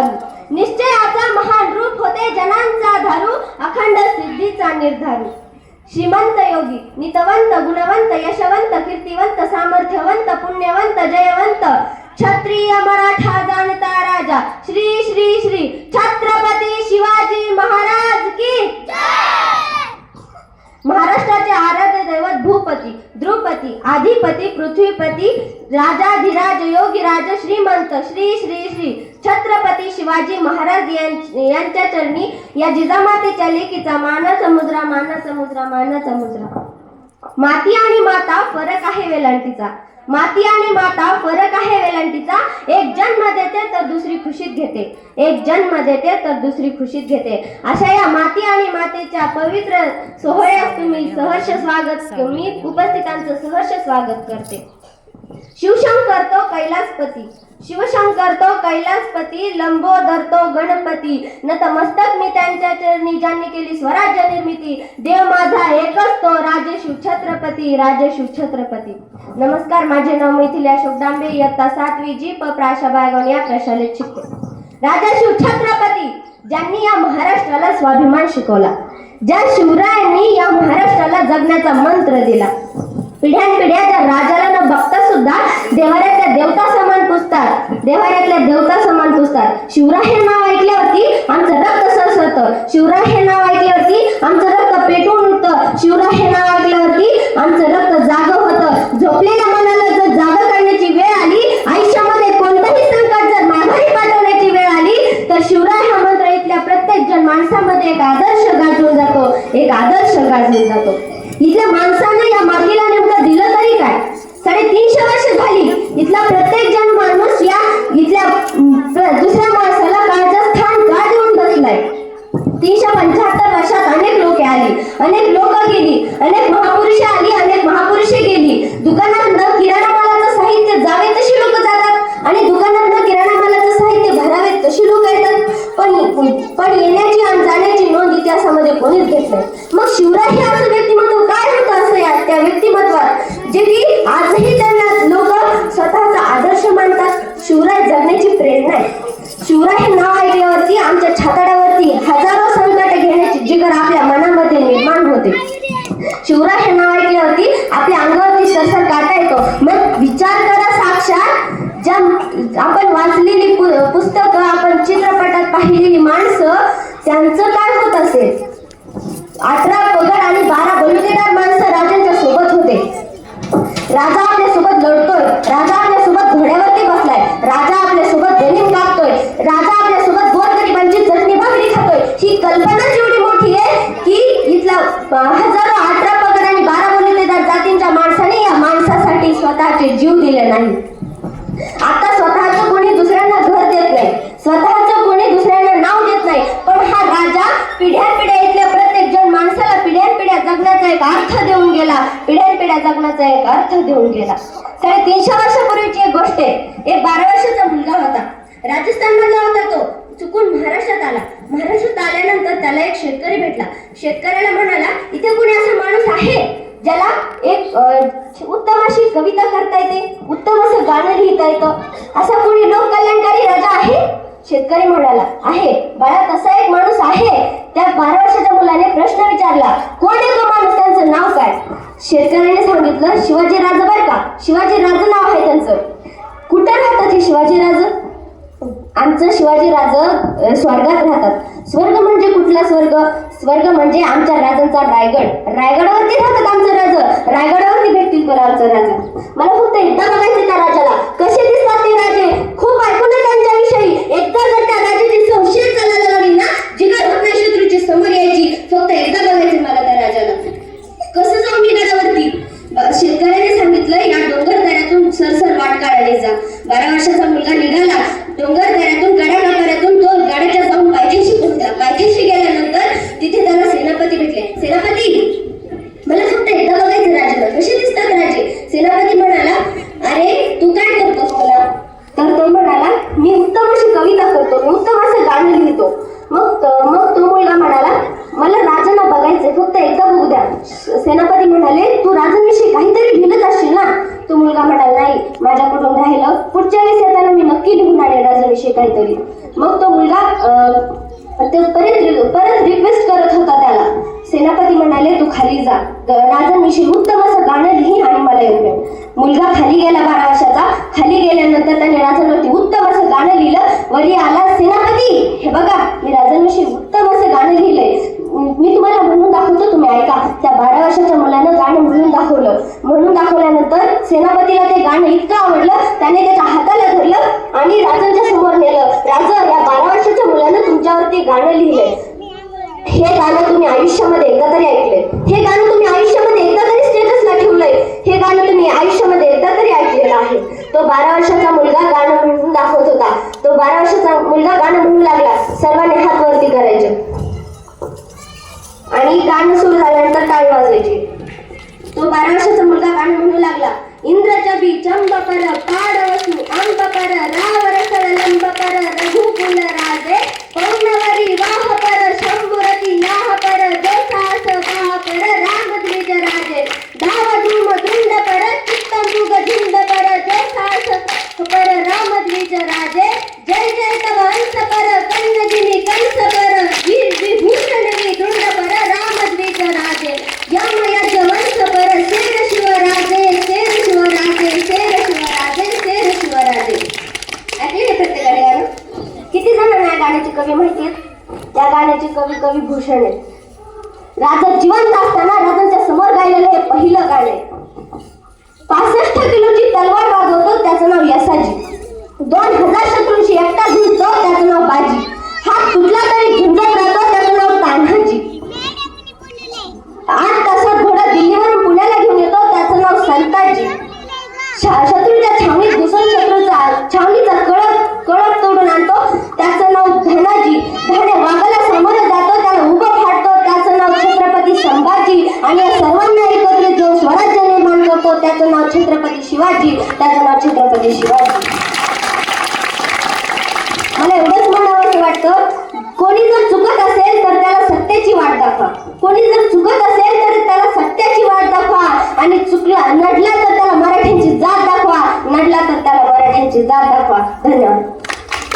धरू निश्चयाचा महान रूप होते जनांचा धारू अखंड सिद्धीचा निर्धारू. श्रीमंत योगी नितवंत गुणवंत यशवंत कीर्तिवंत सामर्थ्यवंत पुण्यवंत जयवंत क्षत्रिय मराठा जाणता राजा. श्री श्री श्री छत्रपती शिवाजी महाराज की महाराष्ट्राचे आराध्य दैवत भूपती द्रुपती आधिपती पृथ्वीपती राजाधिराज योगीराज श्रीमंत श्री श्री श्री छत्रपती शिवाजी महाराज यां- यांच्या चरणी या जिजामातेच्या लेकीचा मान समुद्रा मान समुद्रा मान समुद्रा. माती आणि माता फरक आहे वेलांटीचा. माती आणि माता फरक आहे देते तर दुसरी खुशीत घेते. एक जन्म देते तर दुसरी खुशीत घेते. अशा या माती आणि मातेच्या पवित्र सोहळ्यात तुम्ही सहर्ष स्वागत मी उपस्थितांचं सहर्ष स्वागत करते. शिवशंकर तो कैलासपती. शिवशंकर तो कैलासपती लंबोदर तो गणपती. नतमस्तक मी त्यांच्या चरणी ज्यांनी केली स्वराज्य निर्मिती. देव माझा एकच तो राजेशिव छत्रपती राजेशिव छत्रपती. नमस्कार माझे नाव मैथिली अशोक दांबे इयत्ता सातवी जी प प्राशा बायगोन या प्रशालेत शिकतो. राजाशिव छत्रपती ज्यांनी या महाराष्ट्राला स्वाभिमान शिकवला. ज्या शिवरायांनी या महाराष्ट्राला जगण्याचा मंत्र दिला. पिढ्यानपिढ्या ज्या राजाला न बघता सुद्धा देवाऱ्याच्या देवता देवाऱ्यातल्या देवता समान पुजतात. शिवराय हे नाव ऐकल्यावरती आमचं रक्त सरसरतं. शिवराय हे नाव ऐकल्यावरती आमचं रक्त पेटून उठतं. शिवराय हे नाव ऐकल्यावरती आमचं रक्त जाग होतं. झोपलेल्या मनाला जर जाग करण्याची वेळ आली आयुष्यामध्ये कोणतंही संकट जर माघारी पाठवण्याची वेळ आली तर शिवराय हा मंत्र इथल्या प्रत्येक जण माणसामध्ये एक आदर्श गाजून जातो. एक आदर्श गाजून जातो. इथल्या माणसाने या मातीला नेमकं दिलं तरी काय? साडेतीनशे वर्ष झाली. इथला प्रत्येक जण माणूस या इथल्या दुसऱ्या माणसाला काळचं स्थान का देऊन बसलाय? तीनशे पंच्याहत्तर वर्षात अनेक लोक आली अनेक लोक गेली अनेक महापुरुषे आली अनेक महापुरुषे गेली. दुकानात न किराणा मालाचं साहित्य जावे तशी लोक जातात आणि दुकानात न किराणा मालाचं साहित्य भरावे तशी लोक येतात. पण पण येण्याची आणि जाण्याची नोंद इतिहासामध्ये कोणीच घेत नाही. मग शिवराय शिवराय नाव ऐकल्यावरती आमच्या छाताडावरती हजारो संकट घेण्याची जिगर आपल्या मनामध्ये निर्माण होते. शिवराय हे नाव ऐकल्यावरती आपल्या अंगावरती सरसर काटा येतो. मग विचार करा साक्षात. ज्या आपण वाचलेली पु- पुस्तकं आपण चित्रपटात पाहिलेली माणसं त्यांचं काय होत असेल? अठरा पगड आणि बारा बलुतेदार माणसं राजांच्या सोबत होते. राजा आपल्यासोबत लढतो राजा आपल्यासोबत घोड्यावरती बसलाय राजा आपल्यासोबत गनिम कापतोय राजा आपल्यासोबत गोरगरिबांची चटणी भाकरी खातोय ही कल्पनाच एवढी मोठी आहे की इथला हजारो अठरा पगार आणि बारा बलुतेदार जातींच्या माणसाने या माणसासाठी स्वतःचे जीव दिले नाही. आता स्वतःचं कोणी दुसऱ्यांना घर देत नाही. स्वतःचं कोणी दुसऱ्यांना नाव देत नाही. पण हा राजा पिढ्या पिढ्या इथल्या प्रत्येक जण माणसाला पिढ्यान पिढ्या जगण्याचा एक अर्थ देऊन गेला. पिढ्यान पिढ्या जगण्याचा एक अर्थ देऊन गेला. साडेतीनशे वर्षापूर्वीची एक गोष्ट आहे. एक बारा वर्षाचा मुलगा होता. राजस्थान मधला होता तो. चुकून महाराष्ट्रात आला. महाराष्ट्र त्याला एक शेतकरी भेटला. शेतकऱ्याला म्हणाला इथे कुणी असा माणूस आहे ज्याला एक उत्तम अशी कविता करता येते उत्तम असं गाणं लिहिता येतं असा कोणी लोक कल्याणकारी राजा आहे? शेतकरी म्हणाला आहे. बाळा तसा एक माणूस आहे. त्या बारा वर्षाच्या मुलाने प्रश्न विचारला कोण आहे तो माणूस? त्यांचं नाव काय? शेतकऱ्याने सांगितलं शिवाजी राजा बर का? शिवाजी राजा नाव आहे त्यांचं. कुठे राहतात हे शिवाजी राजा? आमचं शिवाजी राज स्वर्गात राहतात. स्वर्ग म्हणजे कुठला स्वर्ग? स्वर्ग म्हणजे आमच्या राजांचा रायगड. रायगडावरती राहतात आमचं राज. रायगडावरती भेटतील बरं आमचं राजा. मला फक्त एकदा बघायचं त्या राजाला. कसे दिसतात ते राजे? खूप ऐकून त्यांच्याविषयी एकदा जर त्या राजाची संशय चालायला लागली ना जी होत नाही शत्रूची समोर यायची फक्त एकदा बघायचं मला त्या राजाला. कसं जाऊ मी गडावरती शेतकऱ्याने सांगितलं या डोंगर दऱ्यातून सरसर वाट काढायला जा. बारा वर्षाचा मुलगा निघाला. डोंगर माझ्याकडून राहिलं. पुढच्या वेळेस येताना मी नक्की लिहून आणेल राजाविषयी काहीतरी. मग तो मुलगा परत परत रिक्वेस्ट करत होता त्याला. सेनापती म्हणाले तू खाली जा. राजांविषयी उत्तम असं गाणं लिही आणि मला येऊन मुलगा खाली गेला बारा वर्षाचा. खाली गेल्यानंतर त्याने राजांवरती उत्तम असं गाणं लिहिलं. वरी आला सेनापती. हे बघा मी राजांविषयी उत्तम असं गाणं लिहिलंय. मी तुम्हाला म्हणून दाखवतो तुम्ही ऐका. त्या बारा वर्षाच्या मुलानं गाणं म्हणून दाखवलं. सेनापतीला ते गाणं इतकं आवडलं त्याने त्याच्या हाताला धरलं आणि राजांच्या समोर नेलं. राजा या बारा वर्षाच्या मुलानं तुमच्यावरती गाणं लिहिलंय. हे गाणं तुम्ही आयुष्यामध्ये एकदा तरी ऐकले हे गाणं तुम्ही आयुष्यामध्ये एकदा तरी स्टेटसला ठेवलंय. हे गाणं तुम्ही आयुष्यामध्ये एकदा तरी ऐकलेलं आहे. तो बारा वर्षाचा मुलगा गाणं म्हणून दाखवत होता. तो बारा वर्षाचा मुलगा गाणं म्हणू लागला. सर्वांनी हात वरती करायचे. आणि गाणं सुरू झाल्यानंतर टाळी वाजायचे तो बारा वर्षाचा मुलगा गाणं म्हणू लागला. ಇಂದ್ರಜಬಿ ಚಂಬಪರ ಪಾಡವಸು ಅಂಬಪರ ರಾವರಸರ ಲಂಬಪರ ರಘುಕುಲ ರಾಜೆ ಪೌರ್ಣವರಿ ವಾಹಪರ ಶಂಭುರತಿ ನಾಹಪರ क्षण आहे राजा जिवंत असताना राजांच्या समोर गायलेलं हे पहिलं गाणं आहे. पासष्ट किलोची तलवार वाजवतो त्याचं नाव यसाजी. दोन हजार शत्रूंशी एकटा झुंजतो त्याचं नाव बाजी. हात कुठला तरी झुंजत राहतो त्याचं नाव तान्हाजी आठ तासात घोडा दिल्लीवरून पुण्याला घेऊन येतो त्याचं नाव संताजी शा- शत्रूच्या छावणीत घुसून शत्रूचा छावणीचा कळप कळप तोडून आणतो त्याचं नाव धनाजी धने वाघाला सामोरं जातो त्याला उभं फाडतो त्याचं नाव छत्रपती संभाजी आणि या सर्वांना एकत्रित जो स्वराज्य निर्माण करतो त्याचं नाव छत्रपती शिवाजी त्याचं नाव छत्रपती शिवाजी मला एवढंच म्हणावं वाटतं कोणी जर चुकत असेल तर त्याला सत्याची वाट दाखवा कोणी जर चुकत असेल तर त्याला सत्याची वाट दाखवा आणि चुकला नडला तर त्याला